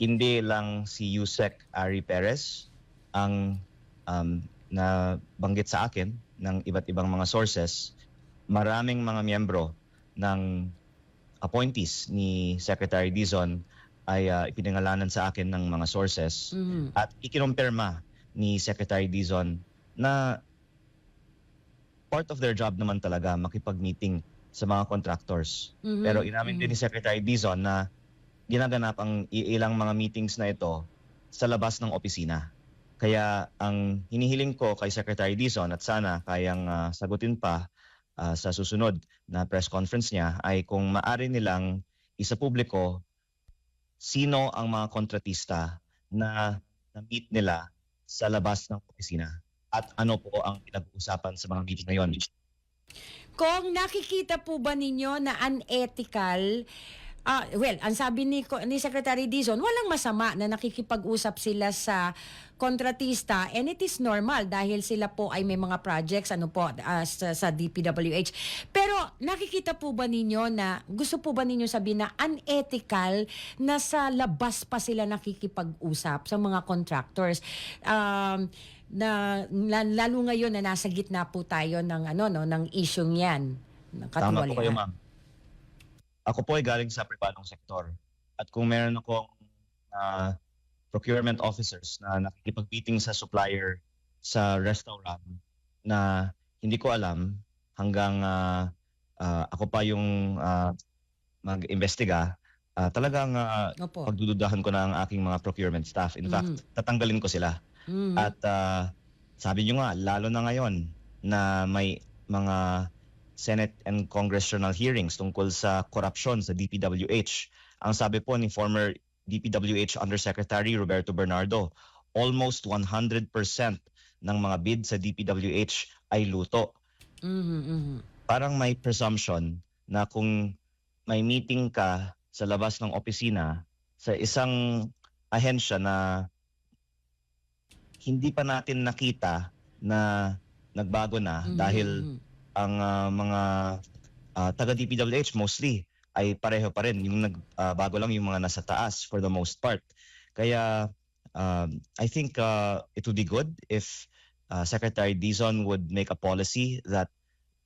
hindi lang si Yusek Ari Perez ang um, na banggit sa akin ng iba't ibang mga sources, maraming mga miyembro ng appointees ni Secretary Dizon ay uh, ipinangalanan sa akin ng mga sources Mhm. at ikinumpirma ni Secretary Dizon na part of their job naman talaga makipag-meeting sa mga contractors. Mhm. Pero inamin Mhm. din ni Secretary Dizon na ginaganap ang ilang mga meetings na ito sa labas ng opisina. Kaya ang hinihiling ko kay Secretary Dizon at sana kayang ah, sagutin pa ah, sa susunod na press conference niya ay kung maari nilang isa publiko sino ang mga kontratista na na-meet nila sa labas ng opisina at ano po ang pinag-uusapan sa mga meeting na yon. Kung nakikita po ba ninyo na unethical, ah, well, ang sabi ni, ni Secretary Dizon, walang masama na nakikipag-usap sila sa kontratista and it is normal dahil sila po ay may mga projects ano po ah, sa, sa DPWH. Pero nakikita po ba ninyo na gusto po ba ninyo sabihin na unethical na sa labas pa sila nakikipag-usap sa mga contractors? Um, na la- lalo ngayon na nasa gitna po tayo ng ano no ng isyung 'yan Tama po kayo, ma'am. Ako po ay galing sa pribadong sektor. At kung meron akong ah, procurement officers na nakikipag-meeting sa supplier sa restaurant na hindi ko alam hanggang ah, ah, ako pa yung ah, mag-imbestiga, ah, talagang ah, Opo. pagdududahan ko na ang aking mga procurement staff. In fact, tatanggalin ko sila. Mhm. At ah, sabi nyo nga, lalo na ngayon na may mga Senate and congressional hearings tungkol sa korupsyon sa DPWH. Ang sabi po ni former DPWH Undersecretary Roberto Bernardo, almost 100% ng mga bid sa DPWH ay luto. Mhm, mhm. Parang may presumption na kung may meeting ka sa labas ng opisina sa isang ahensya na hindi pa natin nakita na nagbago na Mhm, dahil mhm. Ang ah, mga ah, taga DPWH mostly ay pareho pa rin yung nagbago lang yung mga nasa taas for the most part. Kaya um, I think uh, it would be good if uh, Secretary Dizon would make a policy that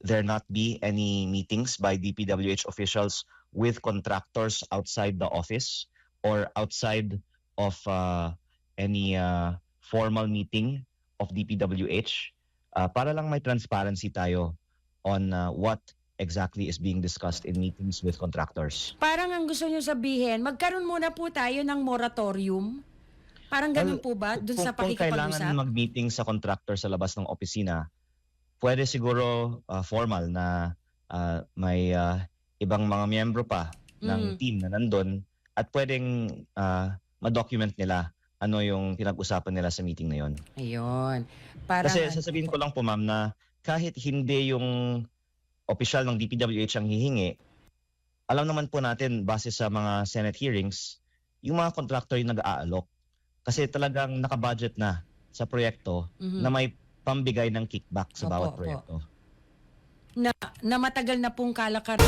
there not be any meetings by DPWH officials with contractors outside the office or outside of uh, any uh, formal meeting of DPWH uh, para lang may transparency tayo on uh, what exactly is being discussed in meetings with contractors. Parang ang gusto nyo sabihin, magkaroon muna po tayo ng moratorium. Parang ganun Well, po ba dun kung, sa kung kailangan pakikipag-usap? mag-meeting sa contractor sa labas ng opisina, pwede siguro uh, formal na uh, may uh, ibang mga miyembro pa ng Mm. team na nandun at pwedeng uh, ma-document nila ano yung pinag-usapan nila sa meeting na yon. Ayun. Parang, Kasi sasabihin ko lang po ma'am na kahit hindi yung opisyal ng DPWH ang hihingi, alam naman po natin base sa mga Senate hearings, yung mga contractor yung nag-aalok. Kasi talagang nakabudget na sa proyekto Mhm. na may pambigay ng kickback sa Opo, bawat opo. proyekto. na, na matagal na pong kalakaran.